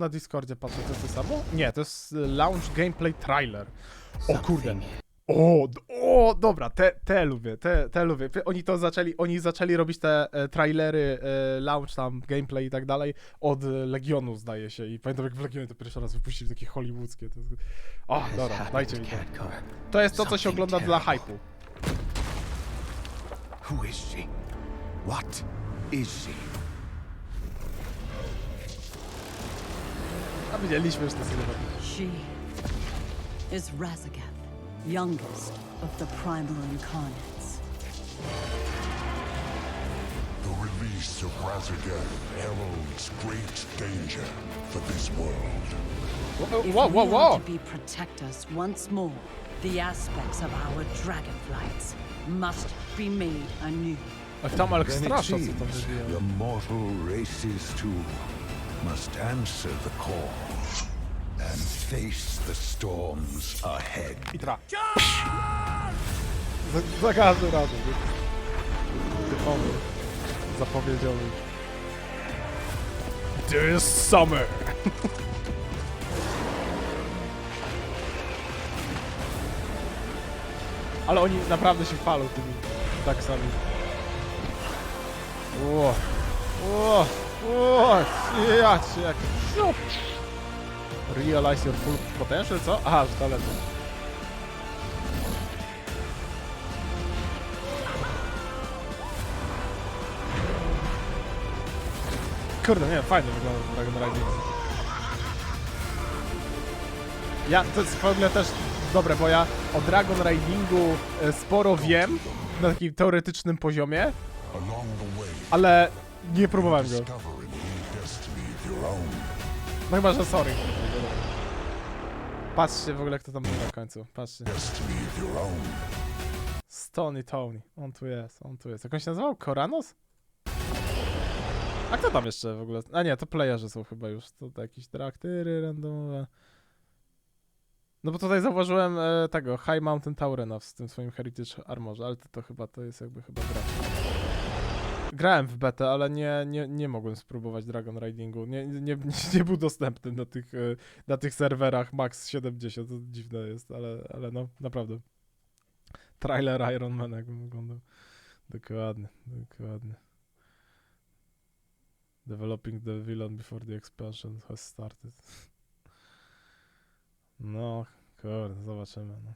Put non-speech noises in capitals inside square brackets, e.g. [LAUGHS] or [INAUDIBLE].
Na Discordzie patrzę, to jest to samo? Nie, to jest y, launch gameplay trailer. O kurde. O, o, dobra, te, te lubię, te, te lubię. Oni to zaczęli, oni zaczęli robić te e, trailery, e, launch tam, gameplay i tak dalej od e, Legionu zdaje się i pamiętam jak w Legionie to pierwszy raz wypuścili takie hollywoodzkie. To. O, dobra, dajcie mi to. To jest to, co się ogląda dla hypu. Who is she? What is she? Widzieliśmy już te cinematy. She is Razagath, youngest of the primal incarnates. The release of Razagath heralds great danger for this world. Whoa, If whoa, we whoa, are whoa! to be protectors once more, the aspects of our dragonflights must be made anew. Ach, tam ale Then it strasza, co seems tam wybijają. the mortal races too must answer the call and face the storms ahead. I tra. Za, za każdym razem. Typowy. Zapowiedziony. This summer. Ale oni naprawdę się chwalą tymi taksami. Ło. Ło. Ło. Ja cię jak... Realize your full potential, co? Aha, że to lecą. Kurde, nie, fajnie wygląda Dragon Riding. Ja, to jest w ogóle też dobre, bo ja o Dragon Ridingu e, sporo wiem na takim teoretycznym poziomie, ale nie próbowałem go. No chyba, że sorry. Patrzcie w ogóle kto tam był na końcu, patrzcie. Stony Tony, on tu jest, on tu jest. Jak on się nazywał? Koranos? A kto tam jeszcze w ogóle? A nie, to playerzy są chyba już. To, to jakieś traktyry randomowe. No bo tutaj zauważyłem e, tego, High Mountain Taurena w tym swoim Heritage Armorze, ale to, to chyba, to jest jakby chyba gra. Grałem w betę, ale nie, nie, nie mogłem spróbować Dragon Ridingu. Nie, nie, nie, [LAUGHS] nie był dostępny na tych, e, na tych serwerach max 70, to dziwne jest, ale, ale no, naprawdę. Trailer Iron Man jak wyglądał. Dokładnie, dokładnie. Developing the villain before the expansion has started. No, kurde, zobaczymy. No.